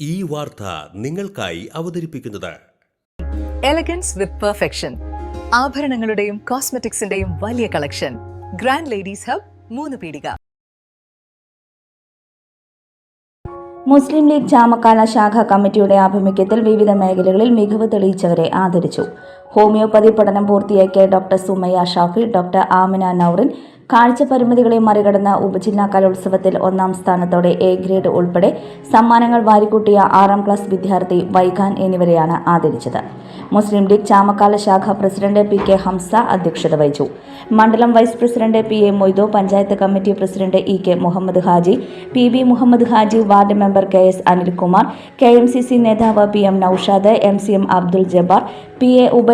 ഈ വാർത്ത നിങ്ങൾക്കായി അവതരിപ്പിക്കുന്നത്. എലഗൻസ് വിത്ത് പെർഫെക്ഷൻ ആഭരണങ്ങളുടെയും കോസ്മെറ്റിക്സിന്റെയും വലിയ കളക്ഷൻ ഗ്രാൻഡ് ലേഡീസ് ഹബ് മൂന്ന് പീടിക. മുസ്ലിം ലീഗ് ചാമക്കാല ശാഖ കമ്മിറ്റിയുടെ ആഭിമുഖ്യത്തിൽ വിവിധ മേഖലകളിൽ മികവ് തെളിയിച്ചവരെ ആദരിച്ചു. ഹോമിയോപ്പതി പഠനം പൂർത്തിയാക്കിയ ഡോക്ടർ സുമയ്യ ഷാഫി ഡോക്ടർ ആമിന നൌറിൻ കാഴ്ച പരിമിതികളെ മറികടന്ന ഉപജില്ലാ കലോത്സവത്തിൽ ഒന്നാം സ്ഥാനത്തോടെ എ ഗ്രേഡ് ഉൾപ്പെടെ സമ്മാനങ്ങൾ വാരിക്കൂട്ടിയ ആറാം ക്ലാസ് വിദ്യാർത്ഥി വൈഖാൻ എന്നിവരെയാണ് ആദരിച്ചത്. മുസ്ലിം ലീഗ് ചാമക്കാല ശാഖ പ്രസിഡന്റ് പി കെ ഹംസ അധ്യക്ഷത വഹിച്ചു. മണ്ഡലം vice president P A Moitho panchayat committee president E K Muhammad Haji P B Muhammad Haji ward member K S Anilkumar K M C C നേതാവ് P M Naushad M C M Abdul Jabbar P A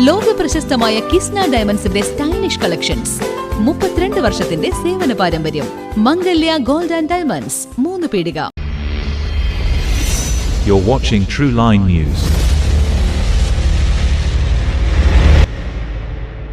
ലോക പ്രശസ്തമായ Kisna ഡയമണ്ട്സിന്റെ stylish collections മുപ്പത്തിരണ്ട് വർഷത്തിന്റെ സേവന പാരമ്പര്യം. മംഗല്യ gold and diamonds മൂന്ന് പീടിക. You're watching True Line News.